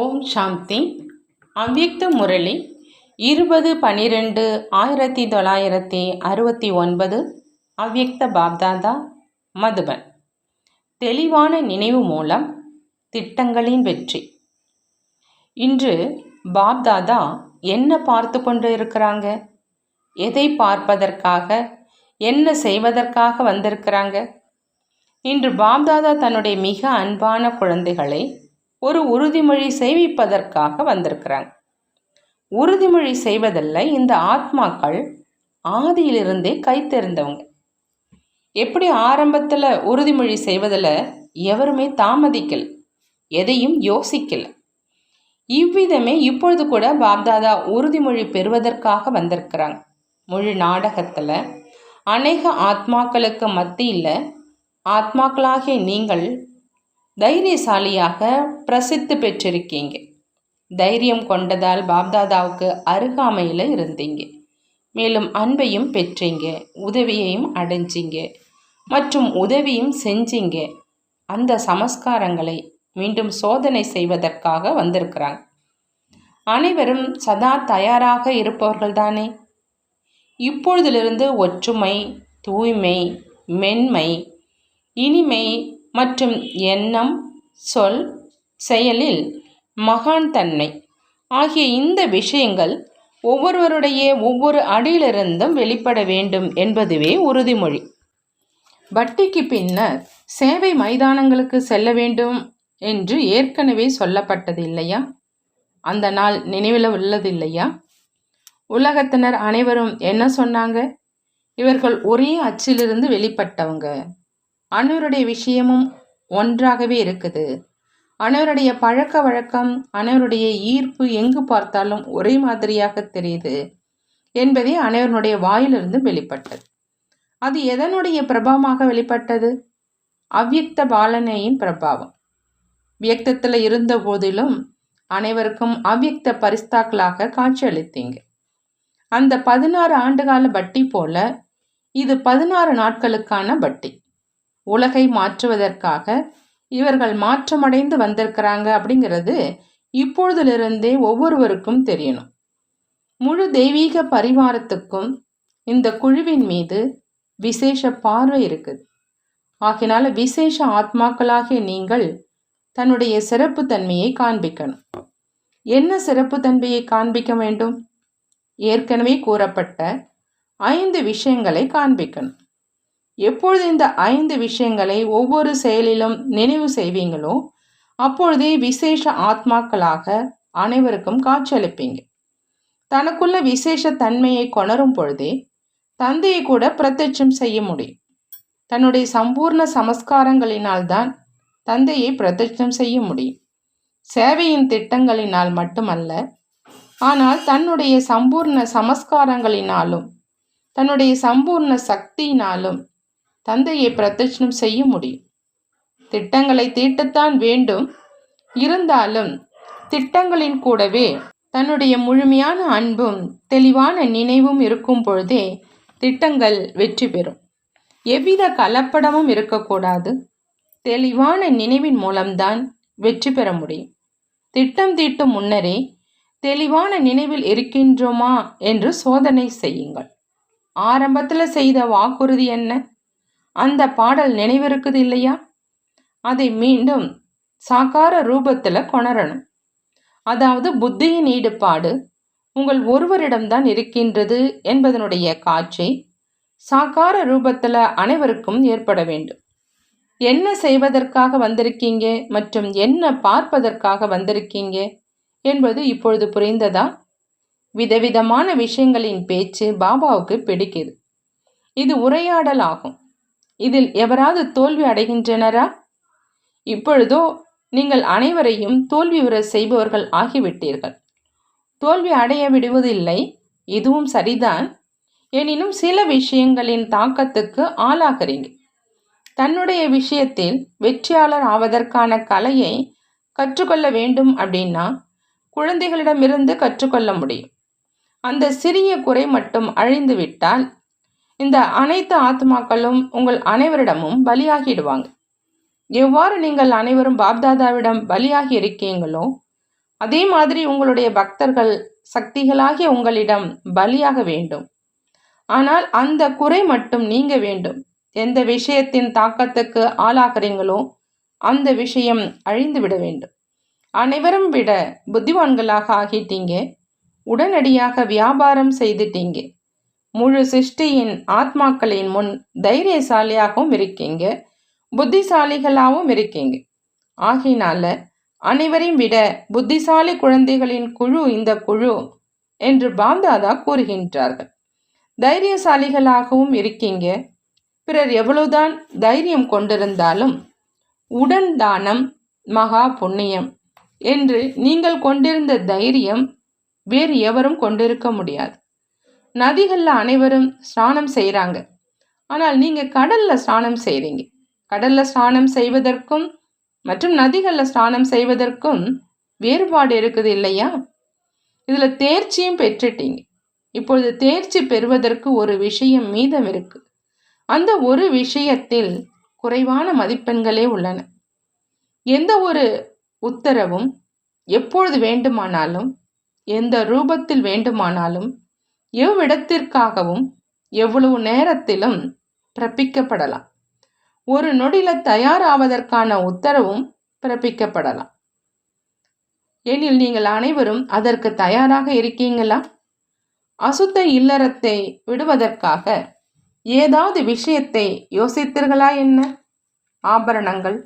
ஓம் சாந்தி. அவ்யக்த முரளி இருபது பனிரெண்டு ஆயிரத்தி தொள்ளாயிரத்தி அறுபத்தி ஒன்பது அவ்யக்த பாப்தாதா மதுபன். தெளிவான நினைவு மூலம் திட்டங்களின் வெற்றி. இன்று பாப்தாதா என்ன பார்த்து கொண்டு இருக்கிறாங்க எதை பார்ப்பதற்காக என்ன செய்வதற்காக வந்திருக்கிறாங்க? இன்று பாப்தாதா தன்னுடைய மிக அன்பான குழந்தைகளை ஒரு உறுதிமொழி செய்விப்பதற்காக வந்திருக்கிறாங்க. உறுதிமொழி செய்வதில் இந்த ஆத்மாக்கள் ஆதியிலிருந்தே கை தெரிந்தவங்க. எப்படி ஆரம்பத்தில் உறுதிமொழி செய்வதில் எவருமே தாமதிக்கல். எதையும் யோசிக்கல. இவ்விதமே இப்பொழுது கூட பாப்தாதா உறுதிமொழி பெறுவதற்காக வந்திருக்கிறாங்க. முழு நாடகத்தில் அநேக ஆத்மாக்களுக்கு மத்தியில் ஆத்மாக்களாகிய நீங்கள் தைரியசாலியாக பிரசித்தி பெற்றிருக்கீங்க. தைரியம் கொண்டதால் பாப்தாதாவுக்கு அருகாமையில் இருந்தீங்க. மேலும் அன்பையும் பெற்றீங்க உதவியையும் அடைஞ்சிங்க மற்றும் உதவியும் செஞ்சீங்க. அந்த சமஸ்காரங்களை மீண்டும் சோதனை செய்வதற்காக வந்திருக்கிறாங்க அனைவரும் சதா தயாராக இருப்பவர்கள் தானே இப்பொழுதிலிருந்து ஒற்றுமை தூய்மை மென்மை இனிமை மற்றும் எண்ணம் சொல் செயலில் மகான் தன்மை ஆகிய இந்த விஷயங்கள் ஒவ்வொருவருடைய ஒவ்வொரு அடியிலிருந்தும் வெளிப்பட வேண்டும் என்பதுவே உறுதிமொழி. வட்டிக்கு பின்னர் சேவை மைதானங்களுக்கு செல்ல வேண்டும் என்று ஏற்கனவே சொல்லப்பட்டது இல்லையா அந்த நாள் நினைவில் உள்ளது இல்லையா உலகத்தினர் அனைவரும் என்ன சொன்னாங்க? இவர்கள் ஒரே அச்சிலிருந்து வெளிப்பட்டவங்க. அனைவருடைய விஷயமும் ஒன்றாகவே இருக்குது. அனைவருடைய பழக்க வழக்கம் அனைவருடைய ஈர்ப்பு எங்கு பார்த்தாலும் ஒரே மாதிரியாக தெரியுது என்பதே அனைவருடைய வாயிலிருந்து வெளிப்பட்டது. அது எதனுடைய பிரபாவமாக வெளிப்பட்டது? அவ்யுக்த பாலனையின் பிரபாவம். வியக்தத்தில் இருந்த போதிலும் அனைவருக்கும் அவ்யக்த பரிஸ்தாக்களாக காட்சியளித்தீங்க அந்த பதினாறு ஆண்டுகால பட்டி போல இது பதினாறு நாட்களுக்கான பட்டி. உலகை மாற்றுவதற்காக இவர்கள் மாற்றமடைந்து வந்திருக்கிறாங்க அப்படிங்கிறது இப்பொழுதிலிருந்தே ஒவ்வொருவருக்கும் தெரியணும். முழு தெய்வீக பரிவாரத்துக்கும் இந்த குழுவின் மீது விசேஷ பார்வை இருக்குது. ஆகினால விசேஷ ஆத்மாக்களாகிய நீங்கள் தன்னுடைய சிறப்பு தன்மையை காண்பிக்கணும். என்ன சிறப்பு தன்மையை காண்பிக்க வேண்டும்? ஏற்கனவே கூறப்பட்ட ஐந்து விஷயங்களை காண்பிக்கணும். எப்பொழுது இந்த ஐந்து விஷயங்களை ஒவ்வொரு செயலிலும் நினைவு செய்வீங்களோ அப்பொழுதே விசேஷ ஆத்மாக்களாக அனைவருக்கும் காட்சியளிப்பீங்க. தனக்குள்ள விசேஷ தன்மையை கொணரும் பொழுதே தந்தையை கூட பிரத்யட்சம் செய்ய முடியும். தன்னுடைய சம்பூர்ண சமஸ்காரங்களினால்தான் தந்தையை பிரத்யட்சம் செய்ய முடியும். சேவையின் திட்டங்களினால் மட்டுமல்ல ஆனால் தன்னுடைய சம்பூர்ண சமஸ்காரங்களினாலும் தன்னுடைய சம்பூர்ண சக்தியினாலும் தந்தையை பிரதட்சணம் செய்ய முடியும். திட்டங்களை தீட்டத்தான் வேண்டும். இருந்தாலும் திட்டங்களின் கூடவே தன்னுடைய முழுமையான அன்பும் தெளிவான நினைவும் இருக்கும் பொழுதே திட்டங்கள் வெற்றி பெறும். எவ்வித கலப்படமும் இருக்கக்கூடாது. தெளிவான நினைவின் மூலம்தான் வெற்றி பெற முடியும். திட்டம் தீட்டும் முன்னரே தெளிவான நினைவில் இருக்கின்றோமா என்று சோதனை செய்யுங்கள். ஆரம்பத்தில் செய்த வாக்குறுதி என்ன? அந்த பாடல் நினைவிருக்குது இல்லையா அதை மீண்டும் சாக்கார ரூபத்தில் கொணரணும். அதாவது புத்தியின் ஈடுபாடு உங்கள் ஒருவரிடம்தான் இருக்கின்றது என்பதனுடைய காட்சி சாக்கார ரூபத்தில் அனைவருக்கும் ஏற்பட வேண்டும். என்ன செய்வதற்காக வந்திருக்கீங்க மற்றும் என்ன பார்ப்பதற்காக வந்திருக்கீங்க என்பது இப்பொழுது புரிந்ததா? விதவிதமான விஷயங்களின் பேச்சு பாபாவுக்கு பிடிக்குது. இது உரையாடல் ஆகும். இதில் எவராது தோல்வி அடைகின்றனரா? இப்பொழுதோ நீங்கள் அனைவரையும் தோல்வி உற செய்பவர்கள் ஆகிவிட்டீர்கள். தோல்வி அடைய விடுவதில்லை இதுவும் சரிதான். எனினும் சில விஷயங்களின் தாக்கத்துக்கு ஆளாகிறீங்க தன்னுடைய விஷயத்தில் வெற்றியாளர் ஆவதற்கான கலையை கற்றுக்கொள்ள வேண்டும் அப்படின்னா குழந்தைகளிடமிருந்து கற்றுக்கொள்ள முடியும். அந்த சிறிய குறை மட்டும் அழிந்து விட்டால் இந்த அனைத்து ஆத்மாக்களும் உங்கள் அனைவரிடமும் பலியாகிடுவாங்க. எவ்வாறு நீங்கள் அனைவரும் பாப்தாதாவிடம் பலியாகி இருக்கீங்களோ அதே மாதிரி உங்களுடைய பக்தர்கள் சக்திகளாகிய உங்களிடம் பலியாக வேண்டும். ஆனால் அந்த குறை மட்டும் நீங்க வேண்டும். எந்த விஷயத்தின் தாக்கத்துக்கு ஆளாகிறீங்களோ அந்த விஷயம் அழிந்து விட வேண்டும். அனைவரும் விட புத்திவான்களாக ஆகிட்டீங்க. உடனடியாக வியாபாரம் செய்துட்டீங்க. முழு சிருஷ்டியின் ஆத்மாக்களின் முன் தைரியசாலியாகவும் இருக்கீங்க புத்திசாலிகளாகவும் இருக்கீங்க. ஆகினால அனைவரையும் விட புத்திசாலி குழந்தைகளின் குழு இந்த குழு என்று பாப்தாதா கூறுகின்றார்கள். தைரியசாலிகளாகவும் இருக்கீங்க. பிறர் எவ்வளவுதான் தைரியம் கொண்டிருந்தாலும் உடன் தானம் மகா புண்ணியம் என்று நீங்கள் கொண்டிருந்த தைரியம் வேறு எவரும் கொண்டிருக்க முடியாது. நதிகளில் அனைவரும் ஸ்நானம் செய்கிறாங்க ஆனால் நீங்கள் கடலில் ஸ்நானம் செய்கிறீங்க கடலில் ஸ்நானம் செய்வதற்கும் மற்றும் நதிகளில் ஸ்நானம் செய்வதற்கும் வேறுபாடு இருக்குது இல்லையா? இதில் தேர்ச்சியும் பெற்றுட்டீங்க. இப்பொழுது தேர்ச்சி பெறுவதற்கு ஒரு விஷயம் மீதம் இருக்கு. அந்த ஒரு விஷயத்தில் குறைவான மதிப்பெண்களே உள்ளன. எந்த ஒரு உத்தரவும் எப்பொழுது வேண்டுமானாலும் எந்த ரூபத்தில் வேண்டுமானாலும் எவ்விடத்திற்காகவும் எவ்வளவு நேரத்திலும் பிறப்பிக்கப்படலாம். ஒரு நொடியில் தயாராவதற்கான உத்தரவும் பிறப்பிக்கப்படலாம். எனில் நீங்கள் அனைவரும் அதற்கு தயாராக இருக்கீங்களா? அசுத்த இல்லறத்தை விடுவதற்காக ஏதாவது விஷயத்தை யோசித்தீர்களா என்ன? ஆபரணங்கள்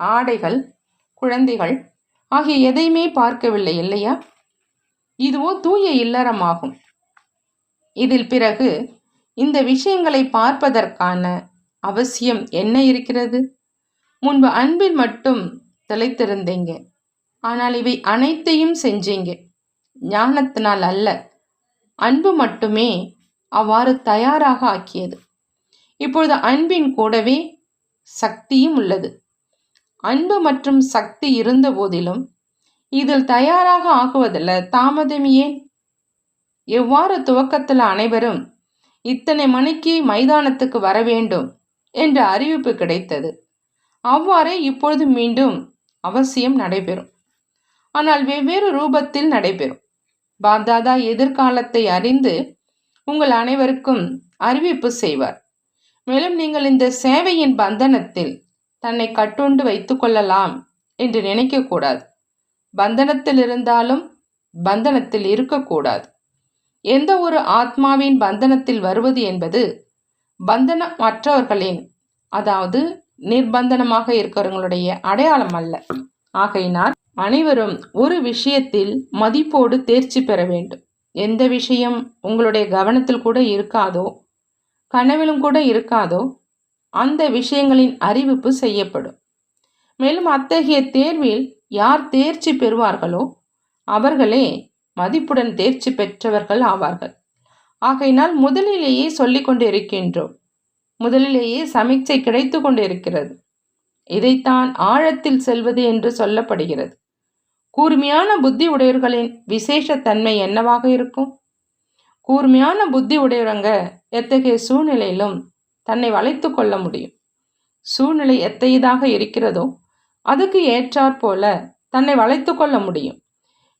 ஆடைகள் குழந்தைகள் ஆகிய எதையுமே பார்க்கவில்லை இல்லையா? இதுவோ தூய இல்லறமாகும். இதில் பிறகு இந்த விஷயங்களை பார்ப்பதற்கான அவசியம் என்ன இருக்கிறது? முன்பு அன்பில் மட்டும் திளைத்திருந்தீங்க. ஆனால் இவை அனைத்தையும் செஞ்சீங்க. ஞானத்தினால் அல்ல. அன்பு மட்டுமே அவ்வாறு தயாராக ஆக்கியது. இப்பொழுது அன்பின் கூடவே சக்தியும் உள்ளது. அன்பு மற்றும் சக்தி இருந்த போதிலும் இதில் தயாராக ஆகுவதில் தாமதம் ஏன்? எவ்வாறு துவக்கத்தில் அனைவரும் இத்தனை மணிக்கு மைதானத்துக்கு வர வேண்டும் என்ற அறிவிப்பு கிடைத்தது. அவ்வாறே இப்பொழுது மீண்டும் அவசியம் நடைபெறும். ஆனால் வெவ்வேறு ரூபத்தில் நடைபெறும். பாப்தாதா எதிர்காலத்தை அறிந்து உங்கள் அனைவருக்கும் அறிவிப்பு செய்வார். மேலும் நீங்கள் இந்த சேவையின் பந்தனத்தில் தன்னை கட்டுண்டு வைத்துக்கொள்ளலாம் என்று நினைக்கக்கூடாது பந்தனத்தில் இருந்தாலும் பந்தனத்தில் இருக்கக்கூடாது எந்த ஒரு ஆத்மாவின் பந்தனத்தில் வருவது என்பது பந்தனமற்றவர்களின் அதாவது நிர்பந்தனமாக இருக்கிறவங்களுடைய அடையாளம் அல்ல. ஆகையினால் அனைவரும் ஒரு விஷயத்தில் மதிப்போடு தேர்ச்சி பெற வேண்டும். எந்த விஷயம் உங்களுடைய கவனத்தில் கூட இருக்காதோ கனவிலும் கூட இருக்காதோ அந்த விஷயங்களின் அறிவிப்பு செய்யப்படும். மேலும் அத்தகைய தேர்வில் யார் தேர்ச்சி பெறுவார்களோ அவர்களே மதிப்புடன் தேர்ச்சி பெற்றவர்கள் ஆவார்கள். ஆகையினால் முதலிலேயே சொல்லிக் கொண்டு இருக்கின்றோம் முதலிலேயே சமீட்சை கிடைத்து கொண்டு இருக்கிறது இதைத்தான் ஆழத்தில் செல்வது என்று சொல்லப்படுகிறது. கூர்மையான புத்தி உடையவர்களின் விசேஷ தன்மை என்னவாக இருக்கும்? கூர்மையான புத்தி உடையவங்க எத்தகைய சூழ்நிலையிலும் தன்னை வளைத்து கொள்ள முடியும். சூழ்நிலை எத்தையதாக இருக்கிறதோ அதுக்கு ஏற்றாற் போல தன்னை வளைத்து கொள்ள முடியும்.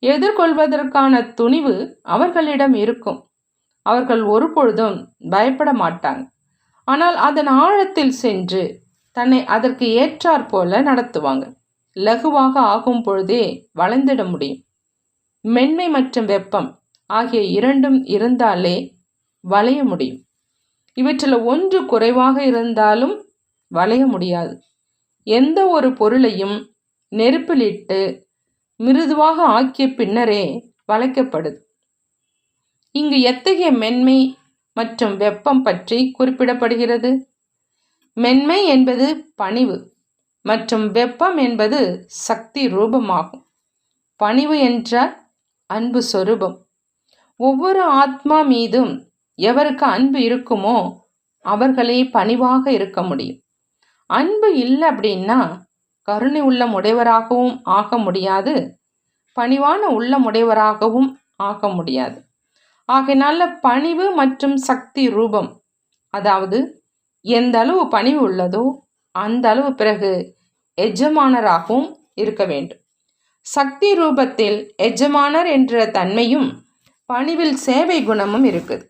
எதிர்கொள்வதற்கான துணிவு அவர்களிடம் இருக்கும். அவர்கள் ஒருபொழுதும் பயப்பட மாட்டாங்க. ஆனால் அதன் ஆழத்தில் சென்று தன்னை அதற்கு ஏற்றாற் போல நடத்துவாங்க. லகுவாக ஆகும் பொழுதே வளைந்திட முடியும். மென்மை மற்றும் வெப்பம் ஆகிய இரண்டும் இருந்தாலே வளைய முடியும். இவற்றில் ஒன்று குறைவாக இருந்தாலும் வளைய முடியாது. எந்த ஒரு பொருளையும் நெருப்பிலிட்டு மிருதுவாக ஆக்கிய பின்னரே வளைக்கப்படுது. இங்கு எத்தகைய மென்மை மற்றும் வெப்பம் பற்றி குறிப்பிடப்படுகிறது? மென்மை என்பது பணிவு மற்றும் வெப்பம் என்பது சக்தி ரூபமாகும். பணிவு என்றால் அன்பு சொரூபம். ஒவ்வொரு ஆத்மா மீதும் எவருக்கு அன்பு இருக்குமோ அவர்களே பணிவாக இருக்க முடியும். அன்பு இல்லை அப்படின்னா கருணை உள்ளம் உடையவராகவும் ஆக முடியாது. பணிவான உள்ள உடையவராகவும் ஆக முடியாது. ஆகையினால பணிவு மற்றும் சக்தி ரூபம் அதாவது எந்த அளவு பணிவு உள்ளதோ அந்த அளவு பிறகு எஜமானராகவும் இருக்க வேண்டும். சக்தி ரூபத்தில் எஜமானர் என்ற தன்மையும் பணிவில் சேவை குணமும் இருக்குது.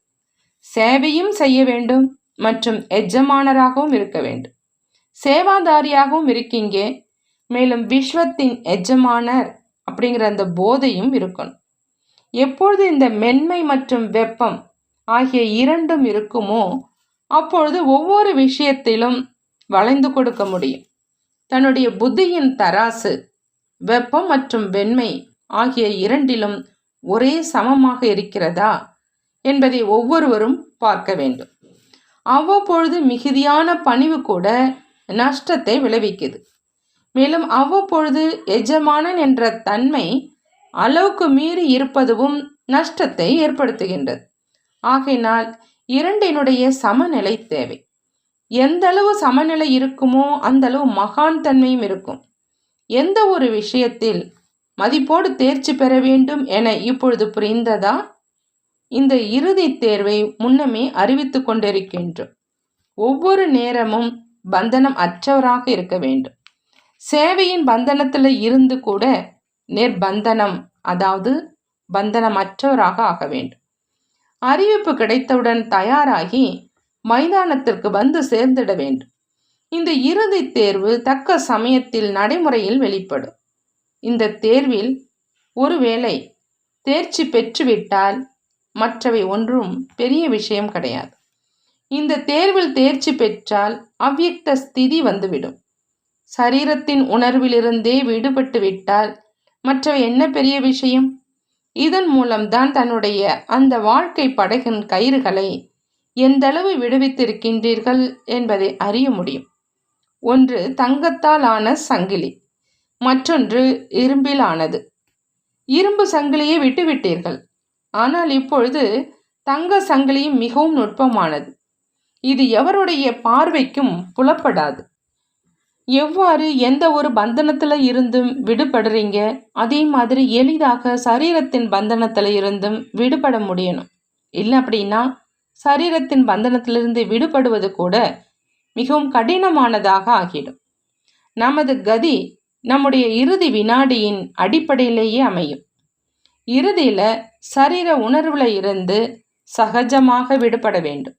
சேவையும் செய்ய வேண்டும் மற்றும் எஜமானராகவும் இருக்க வேண்டும். சேவாதாரியாகவும் இருக்கீங்க மேலும் விஸ்வத்தின் எஜமானர் அப்படிங்கிற அந்த போதையும் இருக்கணும். எப்பொழுது இந்த மென்மை மற்றும் வெப்பம் ஆகிய இரண்டும் இருக்குமோ அப்பொழுது ஒவ்வொரு விஷயத்திலும் வளைந்து கொடுக்க முடியும். தன்னுடைய புத்தியின் தராசு வெப்பம் மற்றும் வெண்மை ஆகிய இரண்டிலும் ஒரே சமமாக இருக்கிறதா என்பதை ஒவ்வொருவரும் பார்க்க வேண்டும். அவ்வப்பொழுது மிகுதியான பணிவு கூட நஷ்டத்தை விளைவிக்குது. மேலும் அவ்வப்பொழுது எஜமானன் என்ற தன்மை அளவுக்கு மீறி இருப்பதுவும் நஷ்டத்தை ஏற்படுத்துகின்றது. ஆகையினால் இரண்டினுடைய சமநிலை தேவை. எந்த அளவு சமநிலை இருக்குமோ அந்த அளவு மகான் தன்மையும் இருக்கும். எந்த ஒரு விஷயத்தில் மதிப்போடு தேர்ச்சி பெற வேண்டும் என இப்பொழுது புரிந்ததா? இந்த இறுதி தேர்வை முன்னமே அறிவித்து கொண்டிருக்கின்றோம். ஒவ்வொரு நேரமும் பந்தனம் அற்றவராக இருக்க வேண்டும். சேவையின் பந்தனத்தில் இருந்து கூட நிர்பந்தனம் அதாவது பந்தனமற்றவராக ஆக வேண்டும். அறிவிப்பு கிடைத்தவுடன் தயாராகி மைதானத்திற்கு வந்து சேர்ந்திட வேண்டும். இந்த இறுதி தேர்வு தக்க சமயத்தில் நடைமுறையில் வெளிப்படும். இந்த தேர்வில் ஒருவேளை தேர்ச்சி பெற்றுவிட்டால் மற்றவை ஒன்றும் பெரிய விஷயம் கிடையாது. இந்த தேர்வில் தேர்ச்சி பெற்றால் அவ்வியக்த ஸ்திதி வந்துவிடும். சரீரத்தின் உணர்விலிருந்தே விடுபட்டு விட்டால் மற்றவை என்ன பெரிய விஷயம்? இதன் மூலம்தான் தன்னுடைய அந்த வாழ்க்கை படகின் கயிறுகளை எந்தளவு விடுவித்திருக்கின்றீர்கள் என்பதை அறிய முடியும். ஒன்று தங்கத்தால் ஆன சங்கிலி. மற்றொன்று இரும்பில் ஆனது இரும்பு சங்கிலியை விட்டுவிட்டீர்கள். ஆனால் இப்பொழுது தங்க சங்கிலியும் மிகவும் நுட்பமானது. இது எவருடைய பார்வைக்கும் புலப்படாது. எவ்வாறு எந்த ஒரு பந்தனத்தில் இருந்தும் விடுபடுறீங்க? அதே மாதிரி எளிதாக சரீரத்தின் பந்தனத்தில் இருந்தும் விடுபட முடியணும். இல்லை அப்படின்னா சரீரத்தின் பந்தனத்திலிருந்து விடுபடுவது கூட மிகவும் கடினமானதாக ஆகிடும். நமது கதி நம்முடைய இறுதி வினாடியின் அடிப்படையிலேயே அமையும். இறுதியில் சரீர உணர்வில் இருந்து சகஜமாக விடுபட வேண்டும்.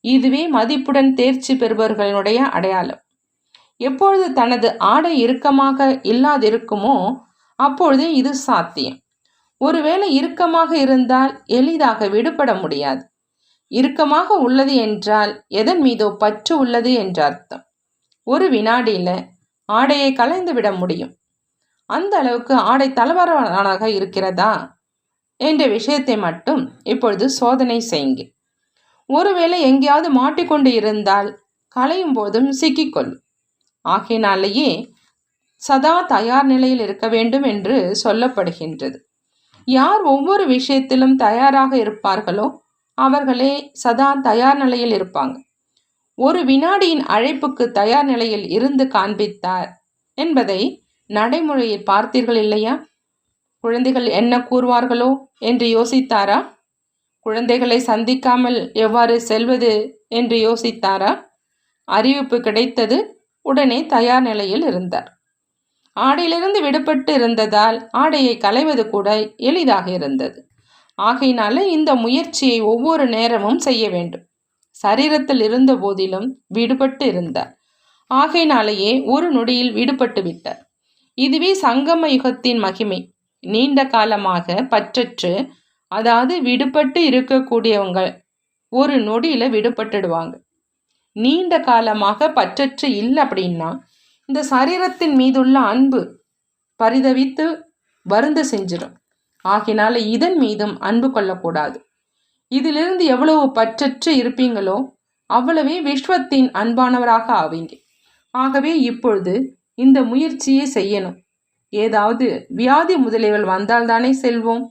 இதுவே மதிப்புடன் தேர்ச்சி பெறுபவர்களுடைய அடையாளம். எப்பொழுது தனது ஆடை இறுக்கமாக இல்லாதிருக்குமோ அப்பொழுதே இது சாத்தியம். ஒருவேளை இறுக்கமாக இருந்தால் எளிதாக விடுபட முடியாது. இறுக்கமாக உள்ளது என்றால் எதன் மீதோ பற்று உள்ளது என்ற அர்த்தம். ஒரு வினாடியில் ஆடையை கலைந்து விட முடியும். அந்த அளவுக்கு ஆடை தளவரவனாக இருக்கிறதா? என்ற விஷயத்தை மட்டும் இப்பொழுது சோதனை செய்யுங்க ஒருவேளை எங்கேயாவது மாட்டிக்கொண்டு இருந்தால் களையும் போதும் சிக்கிக்கொள்ளும். ஆகையினாலேயே சதா தயார் நிலையில் இருக்க வேண்டும் என்று சொல்லப்படுகின்றது. யார் ஒவ்வொரு விஷயத்திலும் தயாராக இருப்பார்களோ அவர்களே சதா தயார் நிலையில் இருப்பாங்க. ஒரு வினாடியின் அழைப்புக்கு தயார் நிலையில் இருந்து காண்பித்தார் என்பதை நடைமுறையில் பார்த்தீர்கள் இல்லையா? குழந்தைகள் என்ன கூறுவார்களோ என்று யோசித்தாரா? குழந்தைகளை சந்திக்காமல் எவ்வாறு செல்வது என்று யோசித்தாரா? அறிவிப்பு கிடைத்தது உடனே தயார் நிலையில் இருந்தார். ஆடையிலிருந்து விடுபட்டு இருந்ததால் ஆடையை களைவது கூட எளிதாக இருந்தது. ஆகையினால இந்த முயற்சியை ஒவ்வொரு நேரமும் செய்ய வேண்டும். சரீரத்தில் இருந்த போதிலும் விடுபட்டு இருந்தார். ஆகையினாலேயே ஒரு நொடியில் விடுபட்டு விட்டார். இதுவே சங்கம யுகத்தின் மகிமை. நீண்ட காலமாக பற்றற்று அதாவது விடுபட்டு இருக்கக்கூடியவங்க ஒரு நொடியில் விடுபட்டுடுவாங்க. நீண்ட காலமாக பற்றற்று இல்லை அப்படின்னா இந்த சரீரத்தின் மீதுள்ள அன்பு பரிதவித்து வருந்து செஞ்சிடும். ஆகினால இதன் மீதும் அன்பு கொள்ளக்கூடாது. இதிலிருந்து எவ்வளவு பற்றற்று இருப்பீங்களோ அவ்வளவே விஸ்வத்தின் அன்பானவராக ஆவீங்க. ஆகவே இப்பொழுது இந்த முயற்சியை செய்யணும். ஏதாவது வியாதி முதலியவள் வந்தால்தானே செல்வோம்.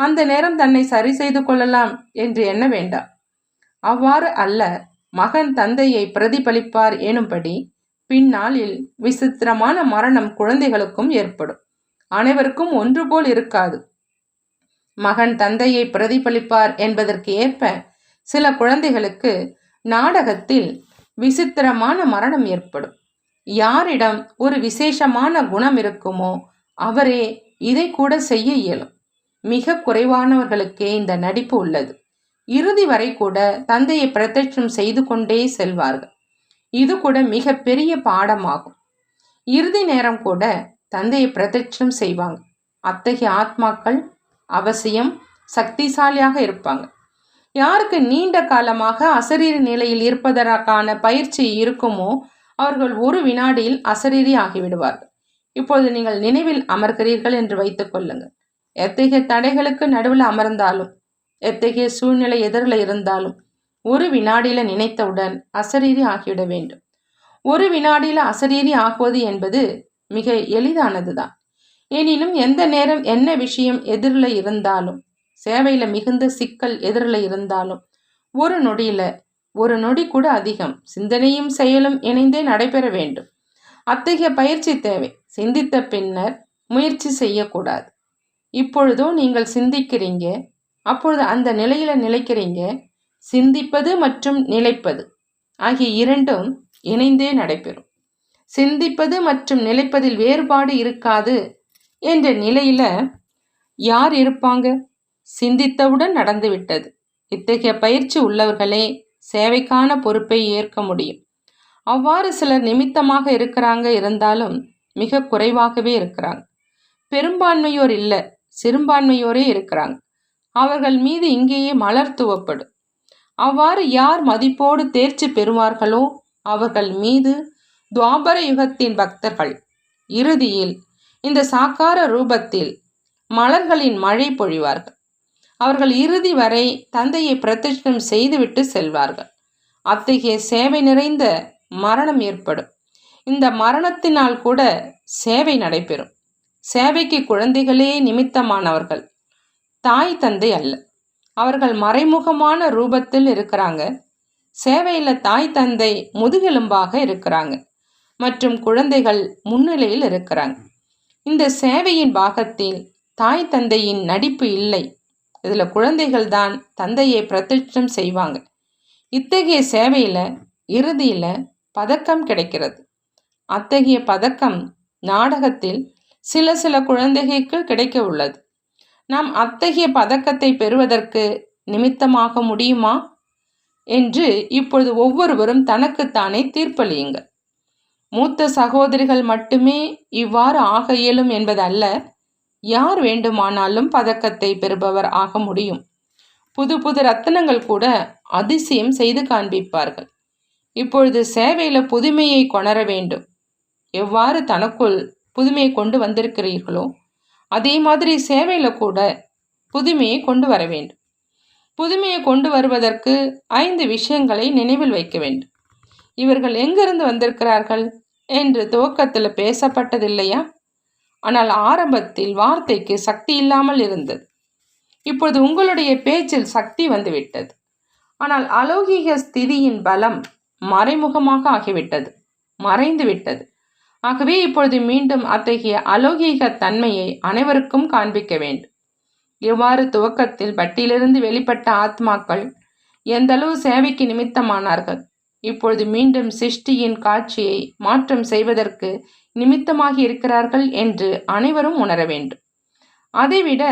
அந்த நேரம் தன்னை சரி செய்து கொள்ளலாம் என்று எண்ண வேண்டாம். அவ்வாறு அல்ல மகன் தந்தையை பிரதிபலிப்பார் எனும்படி பின்னாளில் விசித்திரமான மரணம் குழந்தைகளுக்கும் ஏற்படும். அனைவருக்கும் ஒன்று போல் இருக்காது. மகன் தந்தையை பிரதிபலிப்பார் என்பதற்கு ஏற்ப சில குழந்தைகளுக்கு நாடகத்தில் விசித்திரமான மரணம் ஏற்படும். யாரிடம் ஒரு விசேஷமான குணம் இருக்குமோ அவரே இதை கூட செய்ய இயலும். மிக குறைவானவர்களுக்கே இந்த நடிப்பு உள்ளது. இறுதி வரை கூட தந்தையை பிரத்யட்சம் செய்து கொண்டே செல்வார்கள். இது கூட மிக பெரிய பாடமாகும். இறுதி நேரம் கூட தந்தையை பிரத்யட்சம் செய்வாங்க. அத்தகைய ஆத்மாக்கள் அவசியம் சக்திசாலியாக இருப்பாங்க. யாருக்கு நீண்ட காலமாக அசரீர நிலையில் இருப்பதற்கான பயிற்சி இருக்குமோ அவர்கள் ஒரு வினாடியில் அசரீரி ஆகிவிடுவார்கள். இப்போது நீங்கள் நினைவில் அமர்கிறீர்கள் என்று வைத்துக் கொள்ளுங்கள். எத்தகைய தடைகளுக்கு நடுவில் அமர்ந்தாலும் எத்தகைய சூழ்நிலை எதிரில் இருந்தாலும் ஒரு வினாடியில் நினைத்தவுடன் அசரீரி ஆகிவிட வேண்டும். ஒரு வினாடியில் அசரீரி ஆகுவது என்பது மிக எளிதானதுதான். எனினும் எந்த நேரம் என்ன விஷயம் எதிரில் இருந்தாலும் சேவையில் மிகுந்த சிக்கல் எதிரில் இருந்தாலும் ஒரு நொடியில் ஒரு நொடி கூட அதிகம் சிந்தனையும் செயலும் இணைந்தே நடைபெற வேண்டும். அத்தகைய பயிற்சி தேவை. சிந்தித்த பின்னர் முயற்சி செய்யக்கூடாது. இப்பொழுதோ நீங்கள் சிந்திக்கிறீங்க அப்பொழுது அந்த நிலையில நிலைக்கிறீங்க. சிந்திப்பது மற்றும் நிலைப்பது ஆகிய இரண்டும் இணைந்தே நடைபெறும். சிந்திப்பது மற்றும் நிலைப்பதில் வேறுபாடு இருக்காது என்ற நிலையில யார் இருப்பாங்க? சிந்தித்தவுடன் நடந்துவிட்டது இத்தகைய பயிற்சி உள்ளவர்களே சேவைக்கான பொறுப்பை ஏற்க முடியும். அவ்வாறு சிலர் நிமித்தமாக இருக்கிறாங்க இருந்தாலும் மிக குறைவாகவே இருக்கிறாங்க. பெரும்பான்மையோர் இல்லை சிறுபான்மையோரே இருக்கிறாங்க. அவர்கள் மீது இங்கேயே மலர் துவப்படும். அவ்வாறு யார் மதிப்போடு தேர்ச்சி பெறுவார்களோ அவர்கள் மீது துவாபர யுகத்தின் பக்தர்கள். இறுதியில் இந்த சாக்கார ரூபத்தில் மலர்களின் மழை பொழிவார்கள். அவர்கள் இறுதி வரை தந்தையை பிரதிஷ்டம் செய்துவிட்டு செல்வார்கள். அத்தகைய சேவை நிறைந்த மரணம் ஏற்படும். இந்த மரணத்தினால் கூட சேவை நடைபெறும். சேவைக்கு குழந்தைகளே நிமித்தமானவர்கள். தாய் தந்தை அல்ல. அவர்கள் மறைமுகமான ரூபத்தில் இருக்கிறாங்க. சேவையில் தாய் தந்தை முதுகெலும்பாக இருக்கிறாங்க. மற்றும் குழந்தைகள் முன்னிலையில் இருக்கிறாங்க. இந்த சேவையின் பாகத்தில் தாய் தந்தையின் நடிப்பு இல்லை. இதில் குழந்தைகள் தான் தந்தையை பிரதிஷ்டம் செய்வாங்க. இத்தகைய சேவையில் இறுதியில் பதக்கம் கிடைக்கிறது. அத்தகைய பதக்கம் நாடகத்தில் சில சில குழந்தைகளுக்கு கிடைக்க உள்ளது. நாம் அத்தகைய பதக்கத்தை பெறுவதற்கு நிமித்தமாக முடியுமா? என்று இப்பொழுது ஒவ்வொருவரும் தனக்குத்தானே தீர்ப்பளியுங்கள். மூத்த சகோதரிகள் மட்டுமே இவ்வாறு ஆக இயலும் என்பதல்ல. யார் வேண்டுமானாலும் பதக்கத்தை பெறுபவர் ஆக முடியும். புது புது ரத்தனங்கள் கூட அதிசயம் செய்து காண்பிப்பார்கள். இப்பொழுது சேவையில் புதுமையை கொணர வேண்டும். எவ்வாறு தனக்குள் புதுமையை கொண்டு வந்திருக்கிறீர்களோ அதே மாதிரி சேவையில் கூட புதுமையை கொண்டு வர வேண்டும். புதுமையை கொண்டு வருவதற்கு ஐந்து விஷயங்களை நினைவில் வைக்க வேண்டும். இவர்கள் எங்கிருந்து வந்திருக்கிறார்கள் என்று துவக்கத்தில் பேசப்பட்டதில்லையா? ஆனால் ஆரம்பத்தில் வார்த்தைக்கு சக்தி இல்லாமல் இருந்தது. இப்பொழுது உங்களுடைய பேச்சில் சக்தி வந்துவிட்டது. ஆனால் அலௌகிக ஸ்திதியின் பலம் மறைமுகமாக ஆகிவிட்டது. மறைந்து விட்டது ஆகவே இப்பொழுது மீண்டும் அத்தகைய அலௌகீக தன்மையை அனைவருக்கும் காண்பிக்க வேண்டும். எவ்வாறு துவக்கத்தில் பட்டியிலிருந்து வெளிப்பட்ட ஆத்மாக்கள் எந்தளவு சேவைக்கு நிமித்தமானார்கள்? இப்பொழுது மீண்டும் சிருஷ்டியின் காட்சியை மாற்றம் செய்வதற்கு நிமித்தமாகி இருக்கிறார்கள் என்று அனைவரும் உணர வேண்டும். அதைவிட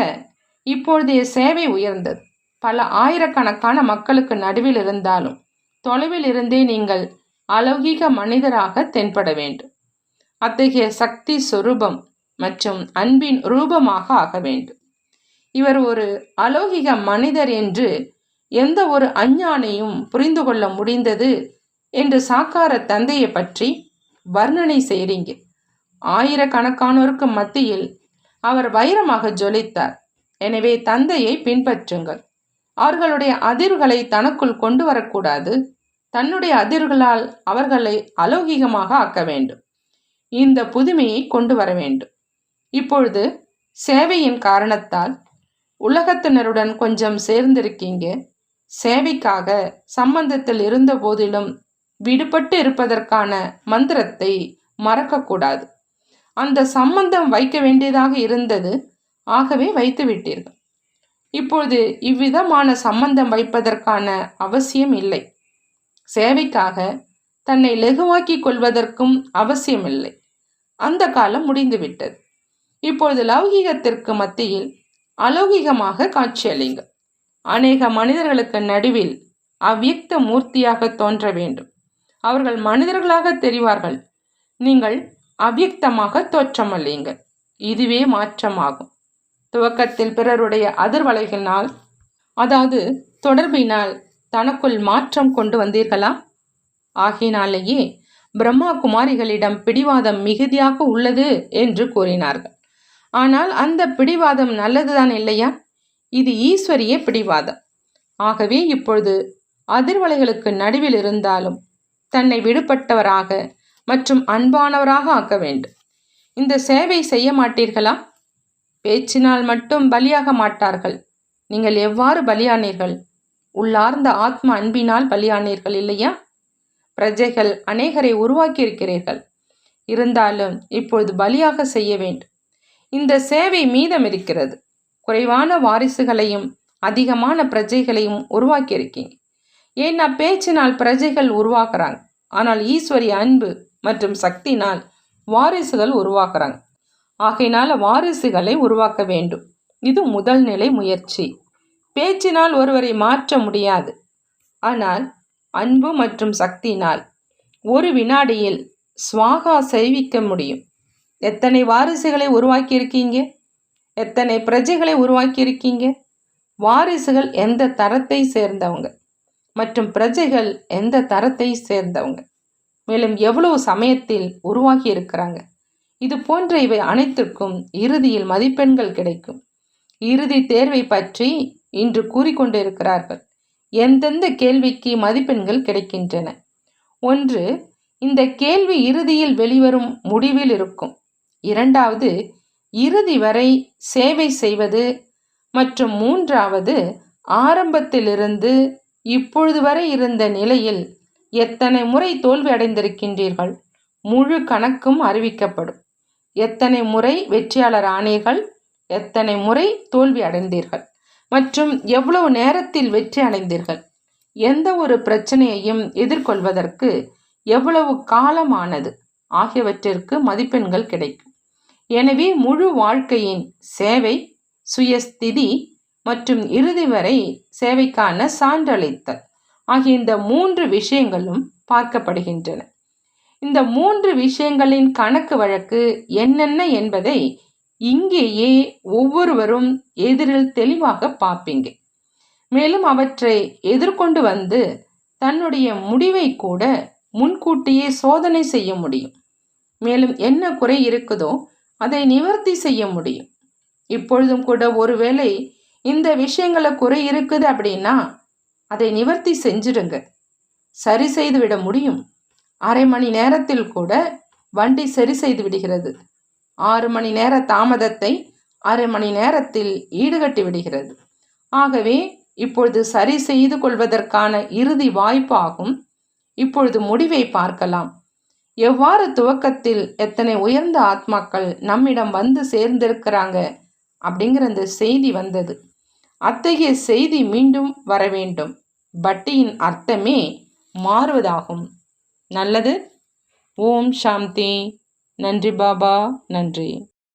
இப்பொழுதைய சேவை உயர்ந்தது. பல ஆயிரக்கணக்கான மக்களுக்கு நடுவில் இருந்தாலும் தொலைவில் இருந்தே நீங்கள் அலௌகிக மனிதராக தென்பட வேண்டும். அத்தகைய சக்தி சொரூபம் மற்றும் அன்பின் ரூபமாக ஆக வேண்டும். இவர் ஒரு அலௌகிக மனிதர் என்று எந்த ஒரு அஞ்ஞானையும் புரிந்து கொள்ள முடிந்தது என்று சாக்கார தந்தையை பற்றி வர்ணனை செய்கிறீங்க ஆயிரக்கணக்கானோருக்கு மத்தியில் அவர் வைரமாக ஜொலித்தார். எனவே தந்தையை பின்பற்றுங்கள். அவர்களுடைய அதிர்வுகளை தனக்குள் கொண்டு வரக்கூடாது. தன்னுடைய அதிர்களால் அவர்களை அலௌகிகமாக ஆக்க வேண்டும். இந்த புதுமையை கொண்டு வர வேண்டும். இப்பொழுது சேவையின் காரணத்தால் உலகத்தினருடன் கொஞ்சம் சேர்ந்திருக்கீங்க. சேவைக்காக சம்பந்தத்தில் இருந்த போதிலும் விடுபட்டு இருப்பதற்கான மந்திரத்தை மறக்கக்கூடாது அந்த சம்பந்தம் வைக்க வேண்டியதாக இருந்தது ஆகவே வைத்து விட்டீர்கள். இப்பொழுது இவ்விதமான சம்பந்தம் வைப்பதற்கான அவசியம் இல்லை. சேவைக்காக தன்னை லெகுவாக்கிக் கொள்வதற்கும் அவசியமில்லை அந்த காலம் முடிந்துவிட்டது. இப்பொழுது லௌகீகத்திற்கு மத்தியில் அலௌகிகமாக காட்சியளிங்க. அநேக மனிதர்களுக்கு நடுவில் அவ்வியக்த மூர்த்தியாக தோன்ற வேண்டும். அவர்கள் மனிதர்களாக தெரிவார்கள். நீங்கள் அவ்வியக்தமாக தோற்றமல்லியுங்கள் இதுவே மாற்றமாகும். துவக்கத்தில் பிறருடைய அதிர்வலைகளினால் அதாவது தொடர்பினால் தனக்குள் மாற்றம் கொண்டு வந்தீர்களா? ஆகினாலேயே பிரம்மா குமாரிகளிடம் பிடிவாதம் மிகுதியாக உள்ளது என்று கூறினார்கள். ஆனால் அந்த பிடிவாதம் நல்லதுதான் இல்லையா? இது ஈஸ்வரிய பிடிவாதம். ஆகவே இப்பொழுது அதிர்வலைகளுக்கு நடுவில் இருந்தாலும் தன்னை விடுபட்டவராக மற்றும் அன்பானவராக ஆக்க வேண்டும். இந்த சேவை செய்ய மாட்டீர்களா? பேச்சினால் மட்டும் பலியாக மாட்டார்கள். நீங்கள் எவ்வாறு பலியானீர்கள்? உள்ளார்ந்த ஆத்ம அன்பினால் பலியானீர்கள் இல்லையா? பிரஜைகள் அநேகரை உருவாக்கியிருக்கிறீர்கள். இருந்தாலும் இப்பொழுது பலியாக செய்ய வேண்டும். இந்த சேவை மீதம் இருக்கிறது. குறைவான வாரிசுகளையும் அதிகமான பிரஜைகளையும் உருவாக்கியிருக்கீங்க. ஏன்னா பேச்சினால் பிரஜைகள் உருவாக்குறாங்க. ஆனால் ஈஸ்வரி அன்பு மற்றும் சக்தினால் வாரிசுகள் உருவாக்குறாங்க. ஆகையினால வாரிசுகளை உருவாக்க வேண்டும். இது முதல் நிலை முயற்சி. பேச்சினால் ஒருவரை மாற்ற முடியாது. ஆனால் அன்பு மற்றும் சக்தியினால் ஒரு வினாடியில் சுவாகா செய்விக்க முடியும். எத்தனை வாரிசுகளை உருவாக்கியிருக்கீங்க? எத்தனை பிரஜைகளை உருவாக்கியிருக்கீங்க? வாரிசுகள் எந்த தரத்தை சேர்ந்தவங்க? மற்றும் பிரஜைகள் எந்த தரத்தை சேர்ந்தவங்க? மேலும் எவ்வளவு சமயத்தில் உருவாகி இருக்கிறாங்க இது போன்ற இவை அனைத்திற்கும் இறுதியில் மதிப்பெண்கள் கிடைக்கும். இறுதி தேர்வை பற்றி இன்று கூறிக்கொண்டிருக்கிறார்கள். எந்தெந்த கேள்விக்கு மதிப்பெண்கள் கிடைக்கின்றன? ஒன்று இந்த கேள்வி இறுதியில் வெளிவரும் முடிவில் இருக்கும். இரண்டாவது இறுதி வரை சேவை செய்வது. மற்றும் மூன்றாவது ஆரம்பத்திலிருந்து இப்பொழுது வரை இருந்த நிலையில் எத்தனை முறை தோல்வி அடைந்திருக்கின்றீர்கள்? முழு கணக்கும் அறிவிக்கப்படும். எத்தனை முறை வெற்றியாளர் ஆனீர்கள்? எத்தனை முறை தோல்வி அடைந்தீர்கள்? மற்றும் எவ்வளவு நேரத்தில் வெற்றி அடைந்தீர்கள்? எந்த ஒரு பிரச்சனையையும் எதிர்கொள்வதற்கு எவ்வளவு காலமானது? ஆகியவற்றிற்கு மதிப்பெண்கள் கிடைக்கும். எனவே முழு வாழ்க்கையின் சேவை சுயஸ்திதி மற்றும் இறுதி வரை சேவைக்கான சான்றளித்தல் ஆகிய இந்த மூன்று விஷயங்களும் பார்க்கப்படுகின்றன. இந்த மூன்று விஷயங்களின் கணக்கு வழக்கு என்னென்ன என்பதை இங்கேயே ஒவ்வொருவரும் எதிரில் தெளிவாக பார்ப்பீங்க. மேலும் அவற்றை எதிர்கொண்டு வந்து தன்னுடைய முடிவை கூட முன்கூட்டியே சோதனை செய்ய முடியும். மேலும் என்ன குறை இருக்குதோ அதை நிவர்த்தி செய்ய முடியும். இப்பொழுதும் கூட ஒருவேளை இந்த விஷயங்கள குறை இருக்குது அப்படின்னா அதை நிவர்த்தி செஞ்சிடுங்க. சரி செய்து விட முடியும். அரை மணி நேரத்தில் கூட வண்டி சரி செய்து விடுகிறது. ஆறு மணி நேர தாமதத்தை அரை மணி நேரத்தில் ஈடுகட்டி விடுகிறது. ஆகவே இப்பொழுது சரி செய்து கொள்வதற்கான இறுதி வாய்ப்பாகும் இப்பொழுது முடிவை பார்க்கலாம். எவ்வாறு துவக்கத்தில் எத்தனை உயர்ந்த ஆத்மாக்கள் நம்மிடம் வந்து சேர்ந்திருக்கிறாங்க அப்படிங்கிற அந்த செய்தி வந்தது. அத்தகைய செய்தி மீண்டும் வர வேண்டும். பட்டியின் அர்த்தமே மாறுவதாகும். நல்லது. ஓம் சாந்தி. நன்றி பாபா. நன்றி.